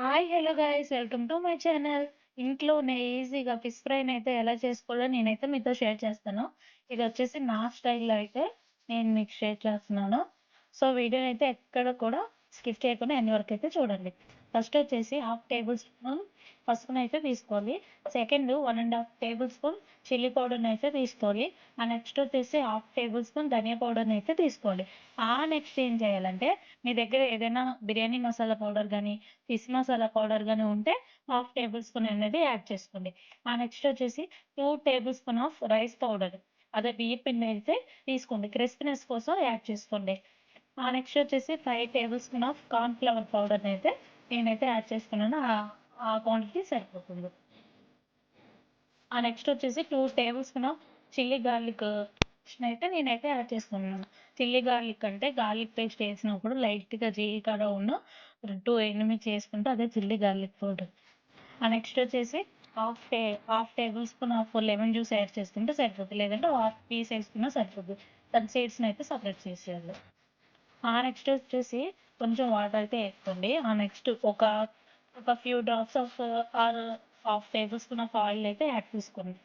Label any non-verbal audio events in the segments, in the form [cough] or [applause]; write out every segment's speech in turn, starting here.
Hi hello guys welcome to my channel. ఇంట్లోనే ఈజీగా fish ఫ్రైని అయితే ఎలా చేసుకోవాలో నేనైతే మీతో షేర్ చేస్తాను. ఇది వచ్చేసి నా స్టైల్లో అయితే నేను మీకు షేర్ చేస్తున్నాను. సో వీడియోని అయితే ఎక్కడ కూడా స్కిప్ చేయకుండా ఎన్ని వరకు అయితే చూడండి. ఫస్ట్ వచ్చేసి హాఫ్ టేబుల్ స్పూన్ పసుపుని అయితే తీసుకోవాలి. Second one and half table spoon chilli పౌడర్ని అయితే తీసుకోవాలి. ఆ నెక్స్ట్ వచ్చేసి హాఫ్ టేబుల్ స్పూన్ ధనియా పౌడర్ని అయితే తీసుకోవాలి. ఆ నెక్స్ట్ ఏం చేయాలంటే మీ దగ్గర ఏదైనా బిర్యానీ మసాలా పౌడర్ కానీ ఫిష్ మసాలా పౌడర్ కానీ ఉంటే హాఫ్ టేబుల్ స్పూన్ అనేది యాడ్ చేసుకోండి. ఆ నెక్స్ట్ వచ్చేసి two table spoon of rice powder. అదే బియ్య పిండి అయితే తీసుకోండి. క్రిస్పీనెస్ కోసం యాడ్ చేసుకోండి. ఆ నెక్స్ట్ వచ్చేసి five table spoon of corn flour పౌడర్ని అయితే నేనైతే యాడ్ చేసుకున్నాను ఆ క్వాంటిటీ సరిపోతుంది. ఆ నెక్స్ట్ వచ్చేసి two table spoon of chilli garlic అయితే నేనైతే యాడ్ చేసుకున్నాను చిల్లీ గార్లిక్ అంటే గార్లిక్ పేస్ట్ వేసినప్పుడు లైట్గా జీలకర్ర ఉన్న టూ ఎనిమిది చేసుకుంటే అదే చిల్లీ గార్లిక్ పౌడర్ ఆ నెక్స్ట్ వచ్చేసి హాఫ్ టే half table spoon of lemon juice add చేసుకుంటే సరిపోతుంది లేదంటే హాఫ్ పీస్ వేసుకున్నా సరిపోతుంది దాని సీడ్స్ని అయితే సపరేట్ చేసేయాలి. ఆ నెక్స్ట్ వచ్చేసి కొంచెం వాటర్ అయితే వేసుకోండి. ఆ నెక్స్ట్ ఒక ఒక few drops of or half tablespoon of oil అయితే యాడ్ చేసుకోండి.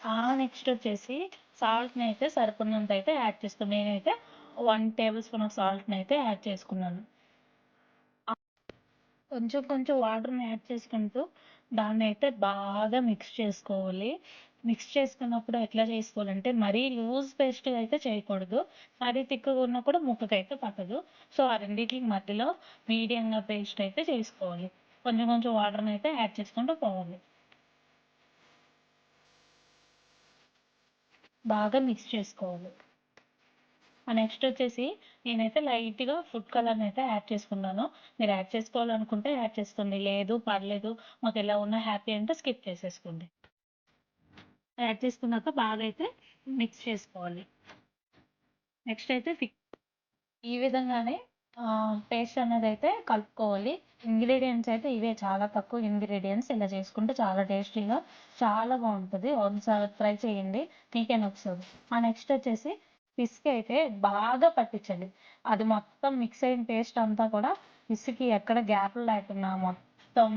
ఆ నెక్స్ట్ వచ్చేసి సాల్ట్ని అయితే సరిపడినంత అయితే యాడ్ చేసుకోండి. నేనైతే వన్ టేబుల్ స్పూన్ ఆఫ్ సాల్ట్ని అయితే యాడ్ చేసుకున్నాను. కొంచెం కొంచెం వాటర్ని యాడ్ చేసుకుంటూ దాన్ని అయితే బాగా మిక్స్ చేసుకోవాలి. మిక్స్ చేసుకున్నప్పుడు ఎట్లా చేసుకోవాలంటే మరీ లూజ్ పేస్ట్ అయితే చేయకూడదు. మరీ తిక్కగా ఉన్నా కూడా ముక్కకైతే పట్టదు. సో ఆ రెండింటికి మధ్యలో మీడియంగా పేస్ట్ అయితే చేసుకోవాలి. కొంచెం కొంచెం వాటర్ని అయితే యాడ్ చేసుకుంటూ పోవాలి. బాగా మిక్స్ చేసుకోవాలి. నెక్స్ట్ వచ్చేసి నేనైతే లైట్గా ఫుడ్ కలర్ని అయితే యాడ్ చేసుకున్నాను. మీరు యాడ్ చేసుకోవాలనుకుంటే యాడ్ చేసుకోండి. లేదు పర్లేదు. మాకు ఎలా ఉన్నా హ్యాపీ అంటే స్కిప్ చేసేసుకోండి. యాడ్ చేసుకున్నాక బాగా అయితే మిక్స్ చేసుకోవాలి. నెక్స్ట్ అయితే ఈ విధంగానే పేస్ట్ అనేది అయితే కలుపుకోవాలి. ఇంగ్రీడియంట్స్ అయితే ఇవే చాలా తక్కువ ఇంగ్రీడియంట్స్ ఇలా చేసుకుంటే చాలా టేస్టీగా చాలా బాగుంటుంది. ఒకసారి ట్రై చేయండి. మీకే నచ్చుతుంది. ఆ నెక్స్ట్ వచ్చేసి ఫిష్కి అయితే బాగా పట్టించండి. అది మొత్తం మిక్స్ అయిన పేస్ట్ అంతా కూడా పిసికి ఎక్కడ గ్యాప్లు లేకుండా మొత్తం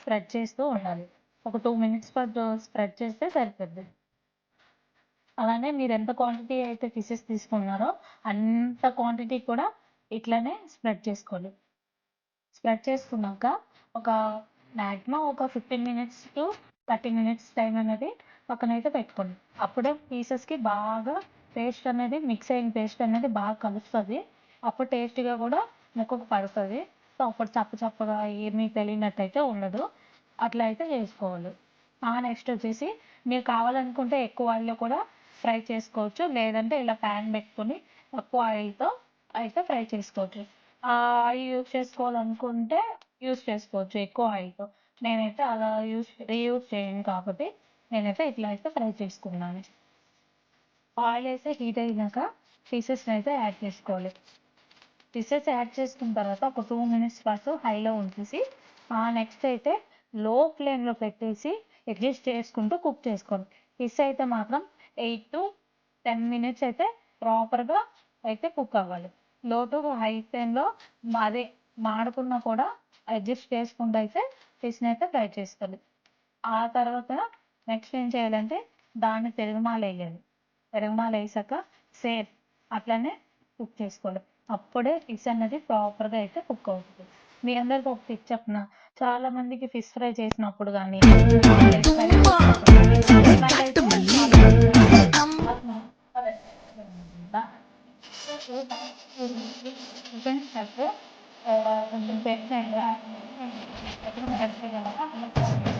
స్ప్రెడ్ చేస్తూ ఉండాలి. ఒక టూ మినిట్స్ పాటు స్ప్రెడ్ చేస్తే సరిపోద్ది. అలానే మీరు ఎంత క్వాంటిటీ అయితే ఫిషెస్ తీసుకున్నారో అంత క్వాంటిటీ కూడా ఇట్లానే స్ప్రెడ్ చేసుకోండి. స్ప్రెడ్ చేసుకున్నాక ఒక మ్యాక్సిమం ఒక fifteen minutes to thirty minutes time అనేది పక్కనైతే పెట్టుకోండి. అప్పుడే పీసెస్కి బాగా పేస్ట్ అనేది మిక్స్ అయిన పేస్ట్ అనేది బాగా కలుస్తుంది. అప్పుడు టేస్ట్గా కూడా ముక్కకు పడుతుంది. సో అప్పుడు చప్ప చప్పగా ఏమీ తెలియనట్టు అయితే ఉండదు. అట్లా అయితే చేసుకోవాలి నెక్స్ట్ వచ్చేసి మీరు కావాలనుకుంటే ఎక్కువ ఆయిల్లో కూడా ఫ్రై చేసుకోవచ్చు. లేదంటే ఇలా ప్యాన్ పెట్టుకొని తక్కువ ఆయిల్తో అయితే ఫ్రై చేసుకోవచ్చు. ఆయిల్ యూస్ చేసుకోవాలనుకుంటే యూస్ చేసుకోవచ్చు ఎక్కువ ఆయిల్తో. నేనైతే అలా యూజ్ రీయూస్ చేయను కాబట్టి నేనైతే ఇట్లా అయితే ఫ్రై చేసుకున్నాను. ఆయిల్ అయితే హీట్ అయినాక పీసెస్ని అయితే యాడ్ చేసుకోవాలి. పీసెస్ యాడ్ చేసుకున్న తర్వాత ఒక టూ మినిట్స్ పాటు హైలో ఉంచేసి నెక్స్ట్ అయితే లో ఫ్లేమ్లో పెట్టేసి అడ్జస్ట్ చేసుకుంటూ కుక్ చేసుకోండి. ఫిష్ అయితే మాత్రం ఎయిట్ టు టెన్ మినిట్స్ అయితే ప్రాపర్గా అయితే కుక్ అవ్వాలి. లో టు హై ఫ్లేమ్లో అదే మాడకుండా కూడా అడ్జస్ట్ చేసుకుంటూ అయితే ఫిష్ని అయితే ఫ్రై చేసుకోవాలి ఆ తర్వాత నెక్స్ట్ ఏం చేయాలంటే దాన్ని తిరుగుమాలు వేయాలి. పెరుగుమాల వేసాక సేమ్ అట్లనే కుక్ చేసుకోవాలి అప్పుడే ఫిష్ అనేది ప్రాపర్గా అయితే కుక్ అవుతుంది. మీ అందరితో ఒక టిప్ చెప్పిన చాలా మందికి ఫిష్ ఫ్రై చేసినప్పుడు కానీ [laughs] [laughs]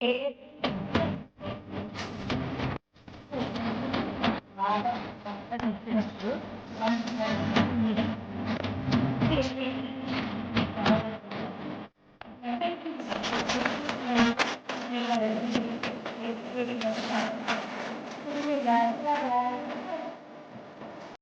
ఏ